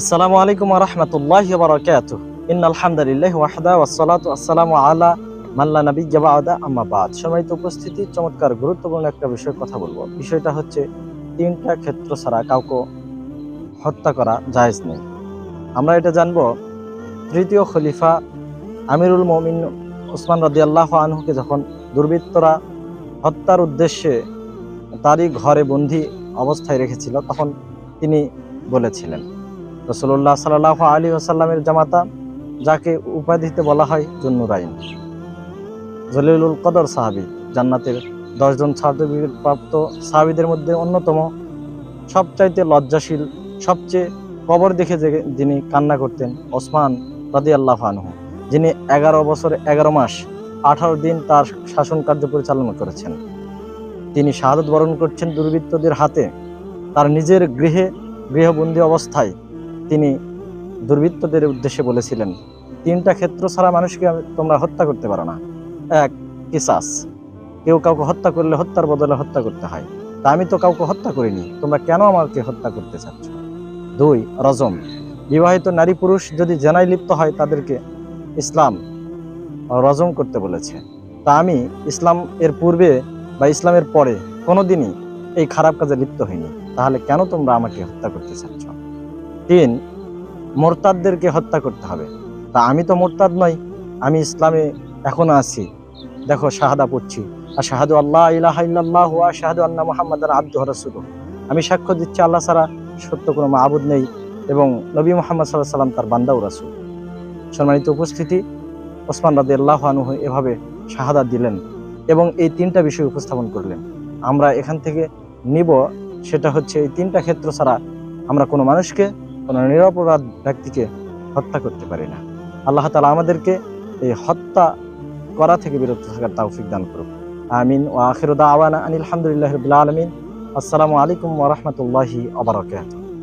আসসালামু আলাইকুম রহমতুল্লাহ বারকাত ইন আলহামদুলিল্লাহ ওয়াহদা ওয়াসসালাতু আসসালামু আলা মাল্লা নবী জাবাদা আম্মা বাদ। সম্মানিত উপস্থিতি, চমৎকার, গুরুত্বপূর্ণ একটা বিষয় কথা বলব। বিষয়টা হচ্ছে, তিনটা ক্ষেত্র ছাড়া কাউকে হত্যা করা জায়েজ নেই। আমরা এটা জানব, তৃতীয় খলিফা আমিরুল মমিন ওসমান রাদিয়াল্লাহ আনহুকে যখন দুর্বৃত্তরা হত্যার উদ্দেশ্যে তারই ঘরে বন্দি অবস্থায় রেখেছিল, তখন তিনি বলেছিলেন রসুল্লাহ সাল্লাহ আলী আসাল্লামের জামাতা, যাকে উপাধিতে বলা হয় জন্নুরাইন। জলিলুল কদর সাহাবি, জান্নাতের দশজন সার্টিফিকেট প্রাপ্ত সাহাবিদের মধ্যে অন্যতম। সবচাইতে লজ্জাশীল, সবচেয়ে কবর দেখে যে যিনি কান্না করতেন, ওসমান রাদি আল্লাহ আনহু, যিনি এগারো বছর এগারো মাস আঠারো দিন তার শাসন কার্য পরিচালনা করেছেন। তিনি শাহাদত বরণ করছেন দুর্বৃত্তদের হাতে। তার নিজের গৃহে গৃহবন্দী অবস্থায় তিনি দুর্বৃত্তদের উদ্দেশ্যে বলেছিলেন, তিনটা ক্ষেত্র ছাড়া মানুষকে তোমরা হত্যা করতে পারো না। এক, কিসাস। কেউ কাউকে হত্যা করলে হত্যার বদলে হত্যা করতে হয়। তা আমি তো কাউকে হত্যা করিনি, তোমরা কেন আমাকে হত্যা করতে চাচ্ছ? দুই, রজম। বিবাহিত নারী পুরুষ যদি জেনায় লিপ্ত হয়, তাদেরকে ইসলাম রজম করতে বলেছে। তা আমি ইসলাম এর পূর্বে বা ইসলামের পরে কোনোদিনই এই খারাপ কাজে লিপ্ত হইনি। তাহলে কেন তোমরা আমাকে হত্যা করতে চাচ্ছ? তিন, মোরতাদদেরকে হত্যা করতে হবে। তা আমি তো মোরতাদ নই, আমি ইসলামে এখনও আছি। দেখো, শাহাদা পড়ছি। আর শাহাদু আল্লাহ ইলাহা ইল্লাল্লাহ ওয়া শাহাদু আন্না মুহাম্মাদান আবদুহু রাসূলুহু। আমি সাক্ষ্য দিচ্ছি, আল্লাহ ছাড়া সত্য কোনো মাবুদ নেই এবং নবী মোহাম্মদ আলাইহি সাল্লাম তার বান্দা ও রাসূল। সম্মানিত উপস্থিতি, ওসমান রাদিয়াল্লাহু আনহু এভাবে শাহাদা দিলেন এবং এই তিনটা বিষয় উপস্থাপন করলেন। আমরা এখান থেকে নিব, সেটা হচ্ছে এই তিনটা ক্ষেত্র ছাড়া আমরা কোনো মানুষকে কোনো নিরপরাধ ব্যক্তিকে হত্যা করতে পারি না। আল্লাহ তালা আমাদেরকে এই হত্যা করা থেকে বিরত থাকার তাওফিক দান করুক। আমিন। ও আখিরুদা আওয়ানা আনিল আলহামদুলিল্লাহ আলমিন। আসসালামু আলাইকুম ওরহমতুল্লাহি আবরকাত